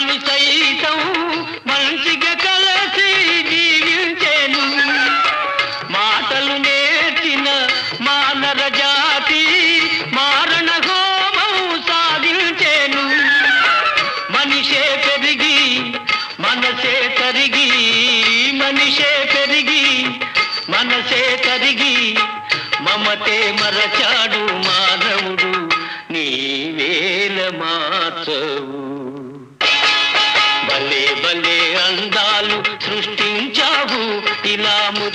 మృగాలు సైతం మంచిగా కలసి జీవించేను. మాటలు నేర్చిన మానర జాతి మారణ హోమం సాగించేను మనిషే పెరిగి మనసే తరిగి మనిషే పెరిగి మనసే తరిగి మమతే మరచాడు మానవుడు నీ వేల మార్చవు.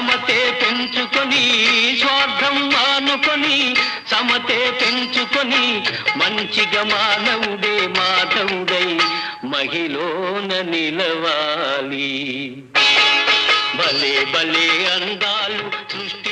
సమతే పెంచుకొని స్వార్థం మానుకొని సమతే పెంచుకొని మంచిగా మానవుడే మాధవుడై మహిళన నిలవాలి. భలే భలే అందాలు సృష్టి